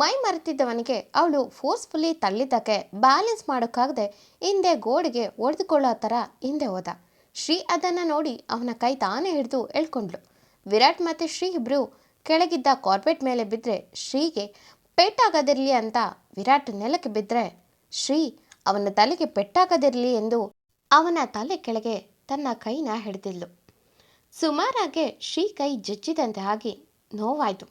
ಮೈ ಮರೆತಿದ್ದವನಿಗೆ ಅವಳು forcefully ತಳ್ಳಿದ್ದಕ್ಕೆ balance ಮಾಡೋಕ್ಕಾಗದೆ ಹಿಂದೆ ಗೋಡೆಗೆ ಒಡೆದುಕೊಳ್ಳೋ ಥರ ಹಿಂದೆ ಹೋದ. ಶ್ರೀ ಅದನ್ನು ನೋಡಿ ಅವನ ಕೈ ತಾನೇ ಹಿಡಿದು ಎಳ್ಕೊಂಡ್ಳು. ವಿರಾಟ್ ಮತ್ತು ಶ್ರೀ ಇಬ್ಬರು ಕೆಳಗಿದ್ದ ಕಾರ್ಪೆಟ್ ಮೇಲೆ ಬಿದ್ದರೆ ಶ್ರೀಗೆ ಪೆಟ್ಟಾಗದಿರಲಿ ಅಂತ ವಿರಾಟ್ ನೆಲಕ್ಕೆ ಬಿದ್ದರೆ ಶ್ರೀ ಅವನ ತಲೆಗೆ ಪೆಟ್ಟಾಗದಿರಲಿ ಎಂದು ಅವನ ತಲೆ ಕೆಳಗೆ ತನ್ನ ಕೈನ ಹಿಡಿದಿದ್ಲು. ಸುಮಾರಾಗೆ ಶ್ರೀ ಕೈ ಜಜ್ಜಿದಂತೆ ಆಗಿ ನೋವಾಯಿತು.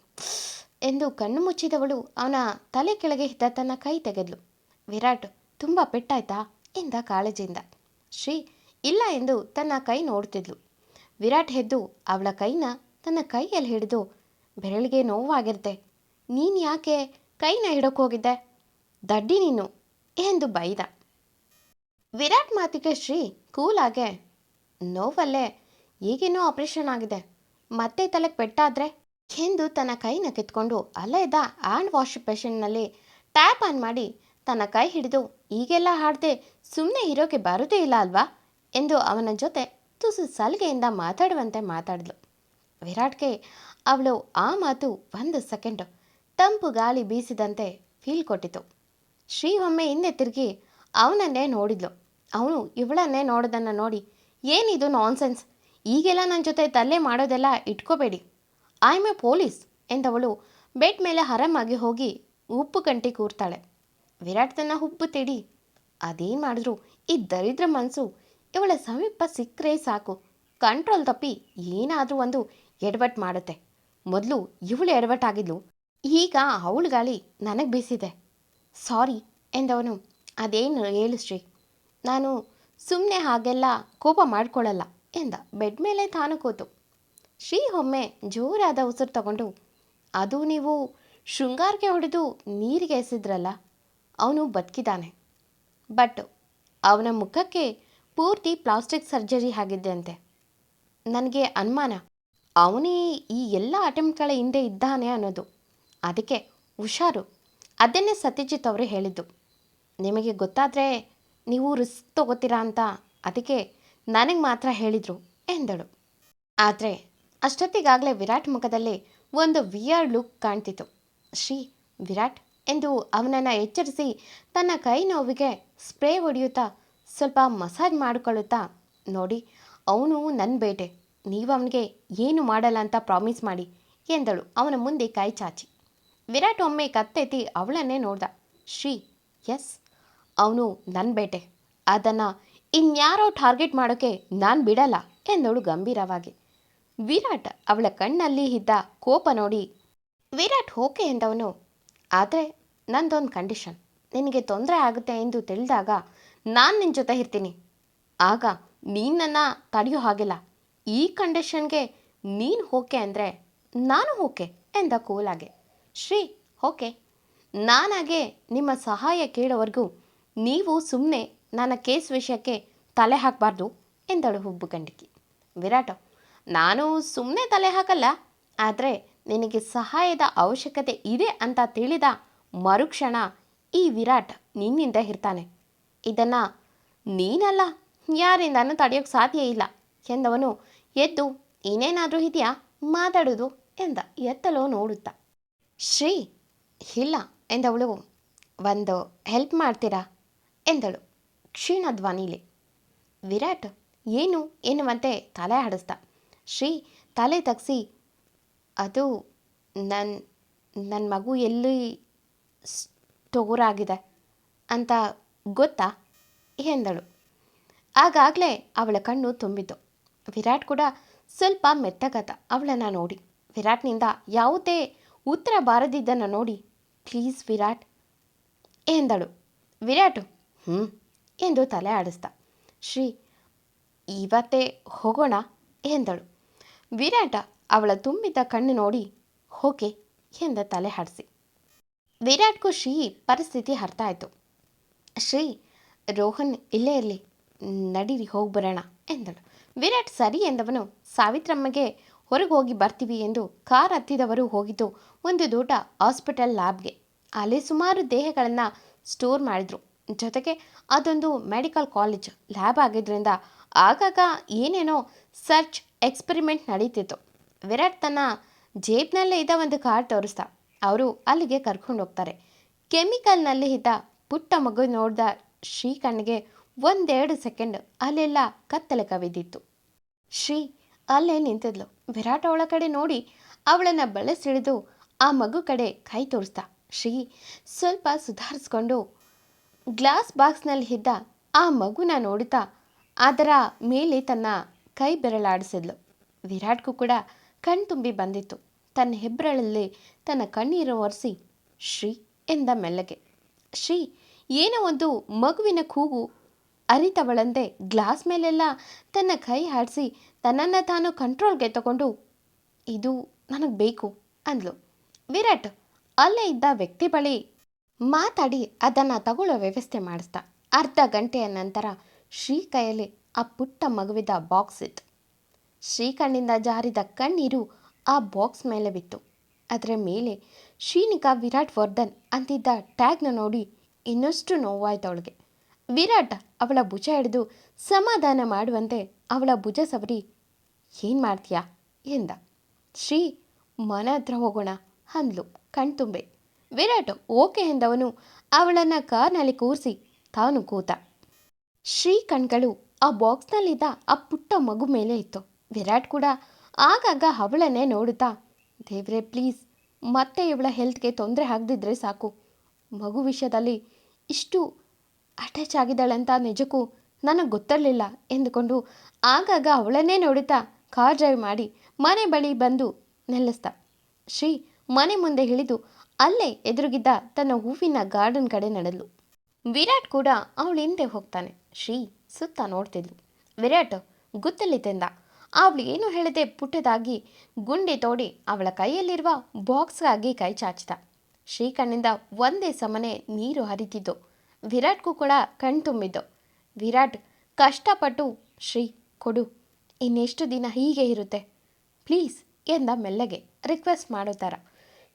ಎಂದು ಕಣ್ಣು ಮುಚ್ಚಿದವಳು ಅವನ ತಲೆ ಕೆಳಗೆ ಇದ್ದ ತನ್ನ ಕೈ ತೆಗೆದ್ಲು. ವಿರಾಟ್, ತುಂಬ ಪೆಟ್ಟಾಯ್ತಾ? ಎಂದ ಕಾಳಜಿಯಿಂದ. ಶ್ರೀ, ಇಲ್ಲ ಎಂದು ತನ್ನ ಕೈ ನೋಡ್ತಿದ್ಲು ವಿರಾಟ್ ಎದ್ದು ಅವಳ ಕೈನ ತನ್ನ ಕೈಯಲ್ಲಿ ಹಿಡಿದು, ಬೆರಳಿಗೆ ನೋವಾಗಿರುತ್ತೆ. ನೀನು ಯಾಕೆ ಕೈನ ಹಿಡೋಕ್ಕೋಗಿದ್ದೆ ದಡ್ಡಿ ನೀನು ಎಂದು ಬೈದ. ವಿರಾಟ್ ಮಾತಿಗೆ ಶ್ರೀ ಕೂಲಾಗೆ ನೋವಲ್ಲೇ, ಈಗೇನೋ ಆಪರೇಷನ್ ಆಗಿದೆ. ಮತ್ತೆ ತಲೆಗೆ ಪೆಟ್ಟಾದ್ರೆ? ಎಂದು ತನ್ನ ಕೈನ ಕಿತ್ಕೊಂಡು ಅಲ್ಲೇ ಇದ್ದ ಹ್ಯಾಂಡ್ ವಾಶ್ ಪೇಷನ್ನಲ್ಲಿ ಟ್ಯಾಪ್ ಆನ್ ಮಾಡಿ ತನ್ನ ಕೈ ಹಿಡಿದು, ಈಗೆಲ್ಲ ಹಾಡದೆ ಸುಮ್ಮನೆ ಇರೋಕೆ ಬರೋದೇ ಇಲ್ಲ ಅಲ್ವಾ? ಎಂದು ಅವನ ಜೊತೆ ತುಸು ಸಲಿಗೆಯಿಂದ ಮಾತಾಡುವಂತೆ ಮಾತಾಡಿದ್ಲು ವಿರಾಟ್ಗೆ ಅವಳು ಆ ಮಾತು ಒಂದು ಸೆಕೆಂಡು ತಂಪು ಗಾಳಿ ಬೀಸಿದಂತೆ ಫೀಲ್ ಕೊಟ್ಟಿತು. ಶ್ರೀ ಒಮ್ಮೆ ಹಿಂದೆ ತಿರುಗಿ ಅವನನ್ನೇ ನೋಡಿದ್ಲು. ಅವನು ಇವಳನ್ನೇ ನೋಡೋದನ್ನು ನೋಡಿ, ಏನಿದು ನಾನ್ಸೆನ್ಸ್ ಈಗೆಲ್ಲ ನನ್ನ ಜೊತೆ ತಲ್ಲೆ ಮಾಡೋದೆಲ್ಲ ಇಟ್ಕೋಬೇಡಿ. ಐ ಎ ಪೊಲೀಸ್ ಎಂದವಳು ಬೆಡ್ ಮೇಲೆ ಹರಮಾಗಿ ಹೋಗಿ ಉಪ್ಪು ಗಂಟೆ ಕೂರ್ತಾಳೆ. ವಿರಾಟ್ ತನ್ನ ಉಪ್ಪು ತಿಡಿ, ಅದೇನು ಮಾಡಿದ್ರು? ಈ ದರಿದ್ರ ಮನಸ್ಸು ಇವಳ ಸಮೀಪ ಸಿಕ್ಕರೆ ಸಾಕು. ಕಂಟ್ರೋಲ್ ತಪ್ಪಿ ಏನಾದರೂ ಒಂದು ಎಡವಟ್ಟು ಮಾಡುತ್ತೆ. ಮೊದಲು ಇವಳು ಎಡವಟ್ಟಾಗಿದ್ಲು ಈಗ ಅವಳು ಗಾಳಿ ನನಗೆ ಬೀಸಿದೆ. ಸಾರಿ ಎಂದವನು. ಅದೇನು ಹೇಳು ಶ್ರೀ. ನಾನು ಸುಮ್ಮನೆ ಹಾಗೆಲ್ಲ ಕೋಪ ಮಾಡ್ಕೊಳ್ಳಲ್ಲ ಎಂದ. ಬೆಡ್ ಮೇಲೆ ತಾನು ಕೂತು. ಶ್ರೀ ಒಮ್ಮೆ ಜೋರಾದ ಉಸಿರು ತಗೊಂಡು, ಅದು ನೀವು ಶೃಂಗಾರಕ್ಕೆ ಹೊಡೆದು ನೀರಿಗೆ ಎಸೆದ್ರಲ್ಲ, ಅವನು ಬದುಕಿದ್ದಾನೆ ಬಟ್ ಅವನ ಮುಖಕ್ಕೆ ಪೂರ್ತಿ ಪ್ಲಾಸ್ಟಿಕ್ ಸರ್ಜರಿ ಆಗಿದ್ದಂತೆ ನನಗೆ ಅನುಮಾನ, ಅವನೇ ಈ ಎಲ್ಲ ಅಟೆಂಪ್ಟ್ಗಳ ಹಿಂದೆ ಇದ್ದಾನೆ ಅನ್ನೋದು. ಅದಕ್ಕೆ ಹುಷಾರು. ಅದನ್ನೇ ಸತ್ಯಜಿತ್ ಅವರು ಹೇಳಿದ್ದು. ನಿಮಗೆ ಗೊತ್ತಾದರೆ ನೀವು ರಿಸ್ಕ್ ತಗೋತೀರಾ ಅಂತ ಅದಕ್ಕೆ ನನಗೆ ಮಾತ್ರ ಹೇಳಿದರು, ಎಂದಳು. ಆದರೆ ಅಷ್ಟೊತ್ತಿಗಾಗಲೇ ವಿರಾಟ್ ಮುಖದಲ್ಲಿ ಒಂದು ವಿಯರ್ ಲುಕ್ ಕಾಣ್ತಿತ್ತು. ಶ್ರೀ ವಿರಾಟ್ ಎಂದು ಅವನನ್ನು ಎಚ್ಚರಿಸಿ ತನ್ನ ಕೈ ನೋವಿಗೆ ಸ್ಪ್ರೇ ಹೊಡೆಯುತ್ತಾ ಸ್ವಲ್ಪ ಮಸಾಜ್ ಮಾಡಿಕೊಳ್ಳುತ್ತಾ, ನೋಡಿ, ಅವನು ನನ್ನ ಬೇಟೆ. ನೀವು ಅವನಿಗೆ ಏನು ಮಾಡಲ್ಲ ಅಂತ ಪ್ರಾಮಿಸ್ ಮಾಡಿ, ಎಂದಳು ಅವನ ಮುಂದೆ ಕೈ ಚಾಚಿ. ವಿರಾಟ್ ಒಮ್ಮೆ ಕತ್ತೆತ್ತಿ ಅವಳನ್ನೇ ನೋಡ್ದ. ಶ್ರೀ, ಎಸ್, ಅವನು ನನ್ನ ಬೇಟೆ. ಅದನ್ನು ಇನ್ಯಾರೋ ಟಾರ್ಗೆಟ್ ಮಾಡೋಕ್ಕೆ ನಾನು ಬಿಡಲ್ಲ, ಎಂದಳು ಗಂಭೀರವಾಗಿ. ವಿರಾಟ್ ಅವಳ ಕಣ್ಣಲ್ಲಿ ಇದ್ದ ಕೋಪ ನೋಡಿ, ವಿರಾಟ್ ಓಕೆ ಎಂದವನು. ಆದರೆ ನಂದೊಂದು ಕಂಡೀಷನ್. ನಿನಗೆ ತೊಂದರೆ ಆಗುತ್ತೆ ಎಂದು ತಿಳಿದಾಗ ನಾನು ನಿನ್ನ ಜೊತೆ ಇರ್ತೀನಿ. ಆಗ ನೀನನ್ನು ನನ್ನ ತಡೆಯೋ ಹಾಗಿಲ್ಲ. ಈ ಕಂಡೀಷನ್ಗೆ ನೀನು ಓಕೆ ಅಂದರೆ ನಾನು ಓಕೆ ಎಂದ ಕೂಲಾಗೆ. ಶ್ರೀ, ಓಕೆ. ನಾನಾಗೆ ನಿಮ್ಮ ಸಹಾಯ ಕೇಳೋವರೆಗೂ ನೀವು ಸುಮ್ಮನೆ ನನ್ನ ಕೇಸ್ ವಿಷಯಕ್ಕೆ ತಲೆ ಹಾಕಬಾರ್ದು ಎಂದಳು ಹುಬ್ಬು ಗಂಡಿಕಿ ವಿರಾಟ್ ನಾನು ಸುಮ್ಮನೆ ತಲೆ ಹಾಕಲ್ಲ, ಆದರೆ ನಿನಗೆ ಸಹಾಯದ ಅವಶ್ಯಕತೆ ಇದೆ ಅಂತ ತಿಳಿದ ಮರುಕ್ಷಣ ಈ ವಿರಾಟ್ ನಿನ್ನಿಂದ ಇರ್ತಾನೆ. ಇದನ್ನು ನೀನಲ್ಲ ಯಾರಿಂದನೂ ತಡೆಯೋಕ್ಕೆ ಸಾಧ್ಯ ಇಲ್ಲ ಎಂದವನು ಎದ್ದು ಇನ್ನೇನಾದರೂ ಇದೆಯಾ ಮಾತಾಡೋದು ಎಂದ ಎತ್ತಲೋ ನೋಡುತ್ತಾ. ಶ್ರೀ, ಇಲ್ಲ ಎಂದವಳು, ಒಂದು ಹೆಲ್ಪ್ ಮಾಡ್ತೀರಾ? ಎಂದಳು ಕ್ಷೀಣ ಧ್ವನಿಲಿ ವಿರಾಟ್, ಏನು? ಎನ್ನುವಂತೆ ತಲೆ ಆಡಿಸ್ದ ಶ್ರೀ ತಲೆ ತಗ್ಸಿ. ಅದು ನನ್ನ ನನ್ನ ಮಗು ಎಲ್ಲಿ ಸ್ ಆಗಿದೆ ಅಂತ ಗೊತ್ತಾ? ಎಂದಳು. ಆಗಾಗಲೇ ಅವಳ ಕಣ್ಣು ತುಂಬಿತು ವಿರಾಟ್ ಕೂಡ ಸ್ವಲ್ಪ ಮೆತ್ತಗಾದ ಅವಳನ್ನು ನೋಡಿ. ವಿರಾಟ್ನಿಂದ ಯಾವುದೇ ಉತ್ತರ ಬಾರದಿದ್ದನ್ನು ನೋಡಿ, ಪ್ಲೀಸ್ ವಿರಾಟ್, ಎಂದಳು. ವಿರಾಟು ಹ್ಞೂ ಎಂದು ತಲೆ ಆಡಿಸ್ದ ಶ್ರೀ, ಇವತ್ತೇ ಹೋಗೋಣ, ಎಂದಳು. ವಿರಾಟ ಅವಳ ತುಂಬಿದ ಕಣ್ಣು ನೋಡಿ ಹೋಕೆ ಎಂದ ತಲೆ ಹಾಡಿಸಿ. ವಿರಾಟ್ಗೂ ಶ್ರೀ ಪರಿಸ್ಥಿತಿ ಅರ್ಥ ಆಯಿತು. ಶ್ರೀ, ರೋಹನ್ ಇಲ್ಲೇ ಇರಲಿ, ನಡೀರಿ, ಹೋಗಿ ಬರೋಣ ಎಂದಳು. ವಿರಾಟ್ ಸರಿ ಎಂದವನು ಸಾವಿತ್ರಮ್ಮಗೆ ಹೊರಗೆ ಹೋಗಿ ಬರ್ತೀವಿ ಎಂದು ಕಾರ್ ಹತ್ತಿದವರು ಹೋಗಿದ್ದು ಒಂದು ದೂಟ ಹಾಸ್ಪಿಟಲ್ ಲ್ಯಾಬ್ಗೆ. ಅಲ್ಲಿ ಸುಮಾರು ದೇಹಗಳನ್ನು ಸ್ಟೋರ್ ಮಾಡಿದ್ರು. ಜೊತೆಗೆ ಅದೊಂದು ಮೆಡಿಕಲ್ ಕಾಲೇಜ್ ಲ್ಯಾಬ್ ಆಗಿದ್ದರಿಂದ ಆಗಾಗ ಏನೇನೋ ಸರ್ಚ್ ಎಕ್ಸ್ಪೆರಿಮೆಂಟ್ ನಡೀತಿತ್ತು. ವಿರಾಟ್ ತನ್ನ ಜೇಬ್ನಲ್ಲೇ ಇದ್ದ ಒಂದು ಕಾರ್ಡ್ ತೋರಿಸ್ತಾ ಅವರು ಅಲ್ಲಿಗೆ ಕರ್ಕೊಂಡು ಹೋಗ್ತಾರೆ. ಕೆಮಿಕಲ್ನಲ್ಲಿ ಇದ್ದ ಪುಟ್ಟ ಮಗು ನೋಡಿದ ಶ್ರೀ ಕಣ್ಣಿಗೆ ಒಂದೆರಡು ಸೆಕೆಂಡ್ ಅಲ್ಲೆಲ್ಲ ಕತ್ತಲೆ ಕವಿದಿತ್ತು. ಶ್ರೀ ಅಲ್ಲೇ ನಿಂತಿದ್ಲು. ವಿರಾಟ್ ಅವಳ ಕಡೆ ನೋಡಿ ಅವಳನ್ನು ಬೆಳೆಸಿಡಿದು ಆ ಮಗು ಕಡೆ ಕೈ ತೋರಿಸ್ದ. ಶ್ರೀ ಸ್ವಲ್ಪ ಸುಧಾರಿಸ್ಕೊಂಡು ಗ್ಲಾಸ್ ಬಾಕ್ಸ್ನಲ್ಲಿ ಇದ್ದ ಆ ಮಗುನ ನೋಡುತ್ತಾ ಅದರ ಮೇಲೆ ತನ್ನ ಕೈ ಬೆರಳಾಡಿಸಿದ್ಲು. ವಿರಾಟ್ಗೂ ಕೂಡ ಕಣ್ತುಂಬಿ ಬಂದಿತ್ತು. ತನ್ನ ಹೆಬ್ಬರಳಲ್ಲಿ ತನ್ನ ಕಣ್ಣೀರು ಒರೆಸಿ, ಶ್ರೀ ಎಂದ ಮೆಲ್ಲಗೆ. ಶ್ರೀ, ಏನೋ ಒಂದು ಮಗುವಿನ ಕೂಗು ಅರಿತವಳಂತೆ ಗ್ಲಾಸ್ ಮೇಲೆಲ್ಲ ತನ್ನ ಕೈ ಹಾಡಿಸಿ ತನ್ನನ್ನು ತಾನು ಕಂಟ್ರೋಲ್ಗೆ ತಗೊಂಡು, ಇದು ನನಗೆ ಬೇಕು ಅಂದ್ಲು. ವಿರಾಟ್ ಅಲ್ಲೇ ಇದ್ದ ವ್ಯಕ್ತಿ ಬಳಿ ಮಾತಾಡಿ ಅದನ್ನು ತಗೊಳ್ಳೋ ವ್ಯವಸ್ಥೆ ಮಾಡಿಸ್ದ. ಅರ್ಧ ಗಂಟೆಯ ನಂತರ ಶ್ರೀ ಕೈಯಲ್ಲಿ ಆ ಪುಟ್ಟ ಮಗುವಿದ ಬಾಕ್ಸ್ ಇತ್ತು. ಶ್ರೀ ಕಣ್ಣಿಂದ ಜಾರಿದ ಕಣ್ಣೀರು ಆ ಬಾಕ್ಸ್ ಮೇಲೆ ಬಿತ್ತು. ಅದರ ಮೇಲೆ ಶ್ರೀನಿಕಾ ವಿರಾಟ್ ವರ್ಧನ್ ಅಂತಿದ್ದ ಟ್ಯಾಗ್ನ ನೋಡಿ ಇನ್ನಷ್ಟು ನೋವಾಯ್ತು ಅವಳಿಗೆ. ವಿರಾಟ್ ಅವಳ ಭುಜ ಹಿಡಿದು ಸಮಾಧಾನ ಮಾಡುವಂತೆ ಅವಳ ಭುಜ ಸವರಿ, ಏನು ಮಾಡ್ತೀಯಾ? ಎಂದ. ಶ್ರೀ, ಮನ ಹತ್ರ ಹೋಗೋಣ, ಅಂದ್ಲು ಕಣ್ತುಂಬೆ ವಿರಾಟ್ ಓಕೆ ಎಂದವನು ಅವಳನ್ನು ಕಾರ್ನಲ್ಲಿ ಕೂರಿಸಿ ತಾನು ಕೂತ. ಶ್ರೀ ಕಣ್ಗಳು ಆ ಬಾಕ್ಸ್ನಲ್ಲಿದ್ದ ಆ ಪುಟ್ಟ ಮಗು ಮೇಲೆ ಇತ್ತು. ವಿರಾಟ್ ಕೂಡ ಆಗಾಗ ಅವಳನ್ನೇ ನೋಡುತ್ತಾ, ದೇವ್ರೆ, ಪ್ಲೀಸ್, ಮತ್ತೆ ಇವಳ ಹೆಲ್ತ್ಗೆ ತೊಂದರೆ ಆಗದಿದ್ರೆ ಸಾಕು. ಮಗು ವಿಷಯದಲ್ಲಿ ಇಷ್ಟು ಅಟ್ಯಾಚ್ ಆಗಿದ್ದಾಳಂತ ನಿಜಕ್ಕೂ ನನಗೆ ಗೊತ್ತಿರಲಿಲ್ಲ ಎಂದುಕೊಂಡು ಆಗಾಗ ಅವಳನ್ನೇ ನೋಡುತ್ತಾ ಕಾರ್ ಡ್ರೈವ್ ಮಾಡಿ ಮನೆ ಬಳಿ ಬಂದು ನೆಲೆಸ್ತ ಶ್ರೀ ಮನೆ ಮುಂದೆ ಇಳಿದು ಅಲ್ಲೇ ಎದುರುಗಿದ್ದ ತನ್ನ ಹೂವಿನ ಗಾರ್ಡನ್ ಕಡೆ ನಡೆದಳು ವಿರಾಟ್ ಕೂಡ ಅವಳ ಹಿಂದೆ ಹೋಗ್ತಾನೆ. ಶ್ರೀ ಸುತ್ತ ನೋಡ್ತಿದ್ಲು. ವಿರಾಟ್ ಗುತ್ತಲಿ ತಿಂದ. ಅವಳು ಏನು ಹೇಳದೆ ಪುಟ್ಟದಾಗಿ ಗುಂಡಿ ತೋಡಿ ಅವಳ ಕೈಯಲ್ಲಿರುವ ಬಾಕ್ಸ್ಗಾಗಿ ಕೈ ಚಾಚಿದ. ಶ್ರೀಕಣ್ಣಿಂದ ಒಂದೇ ಸಮನೆ ನೀರು ಹರಿತಿದ್ದು ವಿರಾಟ್ಗೂ ಕೂಡ ಕಣ್ತುಂಬಿದ್ದು ವಿರಾಟ್ ಕಷ್ಟಪಟ್ಟು, ಶ್ರೀ, ಕೊಡು. ಇನ್ನೆಷ್ಟು ದಿನ ಹೀಗೆ ಇರುತ್ತೆ? ಪ್ಲೀಸ್, ಎಂದ ಮೆಲ್ಲಗೆ. ರಿಕ್ವೆಸ್ಟ್ ಮಾಡೋ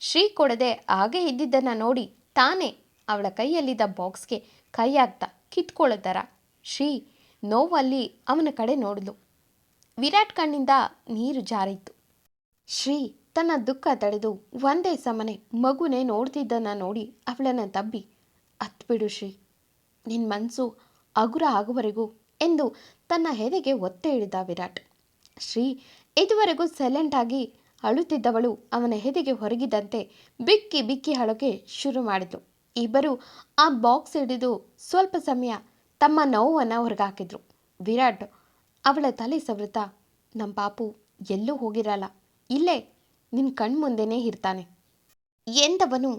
ಶ್ರೀ ಕೊಡದೆ ಹಾಗೆ ಇದ್ದಿದ್ದನ್ನು ನೋಡಿ ತಾನೇ ಅವಳ ಕೈಯಲ್ಲಿದ್ದ ಬಾಕ್ಸ್ಗೆ ಕೈ ಹಾಕ್ತಾ ಕಿತ್ಕೊಳ್ಳೋ ಶ್ರೀ ನೋವಲ್ಲಿ ಅವನ ಕಡೆ ನೋಡಲು ವಿರಾಟ್ ಕಣ್ಣಿಂದ ನೀರು ಜಾರಿತ್ತು. ಶ್ರೀ ತನ್ನ ದುಃಖ ತಡೆದು ಒಂದೇ ಸಮನೆ ಮಗುನೇ ನೋಡ್ತಿದ್ದನ್ನ ನೋಡಿ ಅವಳನ್ನು ತಬ್ಬಿ ಅತ್ಬಿಡು ಶ್ರೀ ನಿನ್ನ ಮನಸ್ಸು ಹಗುರ ಆಗುವವರೆಗೂ ಎಂದು ತನ್ನ ಹೆದೆಗೆ ಒತ್ತೆ ಹಿಡಿದ ವಿರಾಟ್. ಶ್ರೀ ಇದುವರೆಗೂ ಸೈಲೆಂಟ್ ಆಗಿ ಅಳುತ್ತಿದ್ದವಳು ಅವನ ಹೆದೆಗೆ ಹೊರಗಿದಂತೆ ಬಿಕ್ಕಿ ಬಿಕ್ಕಿ ಅಳೋಕೆ ಶುರು ಮಾಡಿದ್ಲು. ಇಬ್ಬರು ಆ ಬಾಕ್ಸ್ ಹಿಡಿದು ಸ್ವಲ್ಪ ಸಮಯ ತಮ್ಮ ನೋವನ್ನು ಹೊರಗಾಕಿದ್ರು ವಿರಾಟ್, ಅವಳ ತಲೆ ಸವೃತ ನಮ್ಮ ಪಾಪು ಎಲ್ಲೂ ಹೋಗಿರಲ್ಲ. ಇಲ್ಲೇ ನಿನ್ನ ಕಣ್ಮುಂದೆನೇ ಇರ್ತಾನೆ. ಎಂದವನು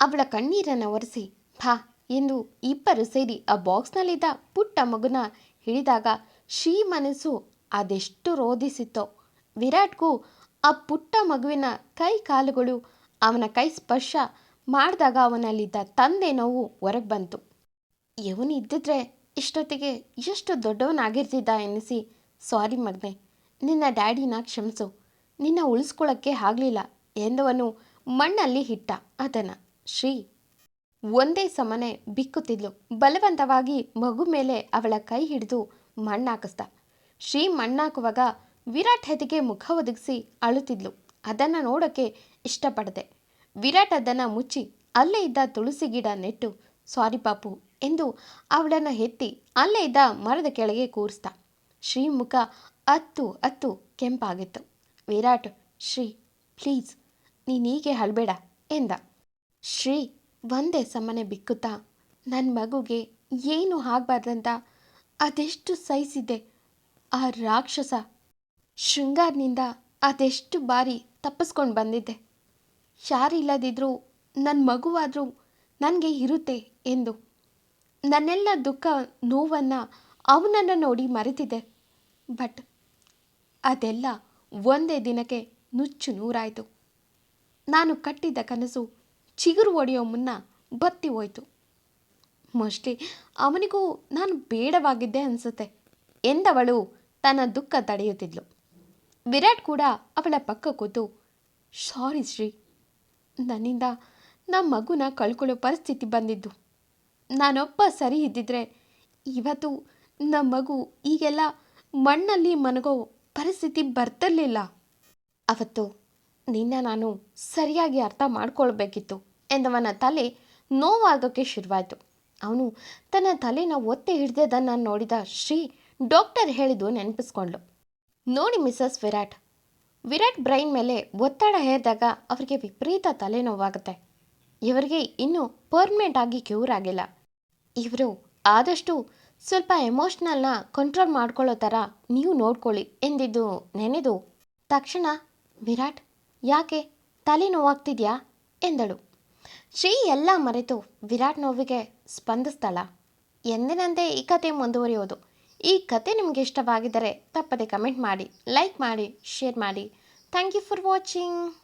ಅವಳ ಕಣ್ಣೀರನ್ನು ಒರೆಸಿ ಭಾ ಎಂದು ಇಬ್ಬರು ಸೇರಿ ಆ ಬಾಕ್ಸ್ನಲ್ಲಿದ್ದ ಪುಟ್ಟ ಮಗುನ ಹಿಡಿದಾಗ ಶ್ರೀ ಮನಸ್ಸು ಅದೆಷ್ಟು ರೋಧಿಸಿತ್ತೋ. ವಿರಾಟ್ಗೂ ಆ ಪುಟ್ಟ ಮಗುವಿನ ಕೈ ಕಾಲುಗಳು ಅವನ ಕೈ ಸ್ಪರ್ಶ ಮಾಡಿದಾಗ ಅವನಲ್ಲಿದ್ದ ತಂದೆ ನೋವು ಹೊರಗೆ ಬಂತು. ಇವನು ಇದ್ದಿದ್ರೆ ಇಷ್ಟೊತ್ತಿಗೆ ಎಷ್ಟು ದೊಡ್ಡವನಾಗಿರ್ತಿದ್ದ ಎನಿಸಿ, ಸಾರಿ ಮಗನೆ, ನಿನ್ನ ಡ್ಯಾಡಿನ ಕ್ಷಮಿಸು. ನಿನ್ನ ಉಳಿಸ್ಕೊಳ್ಳೋಕ್ಕೆ ಆಗಲಿಲ್ಲ ಎಂದವನು ಮಣ್ಣಲ್ಲಿ ಹಿಟ್ಟ ಅದನ ಶ್ರೀ. ಒಂದೇ ಸಮನೆ ಬಿಕ್ಕುತ್ತಿದ್ಲು. ಬಲವಂತವಾಗಿ ಮಗು ಮೇಲೆ ಅವಳ ಕೈ ಹಿಡಿದು ಮಣ್ಣಾಕಿಸ್ದ. ಶ್ರೀ ಮಣ್ಣಾಕುವಾಗ ವಿರಾಟ್ ಹೆದಿಗೆ ಮುಖ ಒದಗಿಸಿ ಅಳುತ್ತಿದ್ಲು. ಅದನ್ನು ನೋಡೋಕ್ಕೆ ಇಷ್ಟಪಡದೆ. ವಿರಾಟ್ ಅದನ್ನು ಮುಚ್ಚಿ ಅಲ್ಲೇ ಇದ್ದ ತುಳಸಿ ಗಿಡ ನೆಟ್ಟು, ಸಾರಿ ಪಾಪು ಎಂದು ಅವಳನ್ನು ಎತ್ತಿ ಅಲ್ಲೇ ಇದ್ದ ಮರದ ಕೆಳಗೆ ಕೂರಿಸ್ದ. ಶ್ರೀ ಮುಖ ಅತ್ತು ಹತ್ತು ಕೆಂಪಾಗಿತ್ತು. ವಿರಾಟ್, ಶ್ರೀ, ಪ್ಲೀಸ್ ನೀನೀಗೆ ಹಳಬೇಡ ಎಂದ. ಶ್ರೀ ಒಂದೇ ಸಮನೆ ಬಿಕ್ಕುತ್ತಾ ನನ್ನ ಮಗುಗೆ ಏನು ಆಗಬಾರ್ದಂತ ಅದೆಷ್ಟು ಸಹಿಸಿದ್ದೆ ಆ ರಾಕ್ಷಸ. ಶೃಂಗಾರ್ನಿಂದ ಅದೆಷ್ಟು ಬಾರಿ ತಪ್ಪಿಸ್ಕೊಂಡು ಬಂದಿದ್ದೆ. ಯಾರಿಲ್ಲದಿದ್ರೂ ನನ್ನ ಮಗುವಾದರೂ ನನಗೆ ಇರುತ್ತೆ ಎಂದು ನನ್ನೆಲ್ಲ ದುಃಖ ನೋವನ್ನು ಅವನನ್ನು ನೋಡಿ ಮರೆತಿದ್ದೆ. ಬಟ್ ಅದೆಲ್ಲ ಒಂದೇ ದಿನಕ್ಕೆ ನುಚ್ಚು ನೂರಾಯಿತು. ನಾನು ಕಟ್ಟಿದ್ದ ಕನಸು ಚಿಗುರು ಒಡೆಯೋ ಮುನ್ನ ಬತ್ತಿ ಹೋಯ್ತು. ಮೋಸ್ಟ್ಲಿ ಅವನಿಗೂ ನಾನು ಬೇಡವಾಗಿದ್ದೆ ಅನಿಸುತ್ತೆ. ಎಂದವಳು ತನ್ನ ದುಃಖ ತಡೆಯುತ್ತಿದ್ಲು. ವಿರಾಟ್ ಕೂಡ ಅವಳ ಪಕ್ಕ ಕೂತು, ಸಾರಿ ಶ್ರೀ, ನನ್ನಿಂದ ನಮ್ಮ ಮಗುನ ಕಳ್ಕೊಳ್ಳೋ ಪರಿಸ್ಥಿತಿ ಬಂದಿದ್ದು. ನಾನೊಬ್ಬ ಸರಿ ಇದ್ದಿದ್ರೆ ಇವತ್ತು ನಮ್ಮ ಮಗು ಈಗೆಲ್ಲ ಮಣ್ಣಲ್ಲಿ ಮನಗೋ ಪರಿಸ್ಥಿತಿ ಬರ್ತಿರ್ಲಿಲ್ಲ. ಅವತ್ತು ನಿನ್ನ ನಾನು ಸರಿಯಾಗಿ ಅರ್ಥ ಮಾಡ್ಕೊಳ್ಬೇಕಿತ್ತು ಎಂದವನ ತಲೆ ನೋವಾಗೋಕ್ಕೆ ಶುರುವಾಯಿತು. ಅವನು ತನ್ನ ತಲೆನ ಒತ್ತೆ ಹಿಡ್ದದನ್ನು ನೋಡಿದ ಶ್ರೀ ಡಾಕ್ಟರ್ ಹೇಳಿದ್ದು ನೆನಪಿಸ್ಕೊಂಡ್ಳು ನೋಡಿ ಮಿಸಸ್ ವಿರಾಟ್. ವಿರಾಟ್ ಬ್ರೈನ್ ಮೇಲೆ ಒತ್ತಡ ಹೇರಿದಾಗ ಅವರಿಗೆ ವಿಪರೀತ ತಲೆನೋವಾಗುತ್ತೆ. ಇವರಿಗೆ ಇನ್ನೂ ಪರ್ಮನೆಂಟ್ ಆಗಿ ಕ್ಯೂರ್ ಆಗಿಲ್ಲ. ಇವರು ಆದಷ್ಟು ಸ್ವಲ್ಪ ಎಮೋಷ್ನಲ್ನ ಕಂಟ್ರೋಲ್ ಮಾಡ್ಕೊಳ್ಳೋ ಥರ ನೀವು ನೋಡ್ಕೊಳ್ಳಿ ಎಂದಿದ್ದು ನೆನೆದು. ತಕ್ಷಣ, ವಿರಾಟ್, ಯಾಕೆ? ತಲೆ ನೋವಾಗ್ತಿದ್ಯಾ? ಎಂದಳು. ಶ್ರೀ ಎಲ್ಲ ಮರೆತು ವಿರಾಟ್ ನೋವಿಗೆ ಸ್ಪಂದಿಸ್ತಾಳ. ಎಂದಿನಂತೆ ಈ ಕತೆ ಮುಂದುವರಿಯೋದು. ಈ ಕತೆ ನಿಮಗೆ ಇಷ್ಟವಾಗಿದ್ದರೆ ತಪ್ಪದೆ ಕಮೆಂಟ್ ಮಾಡಿ, ಲೈಕ್ ಮಾಡಿ, ಶೇರ್ ಮಾಡಿ. Thank you for watching.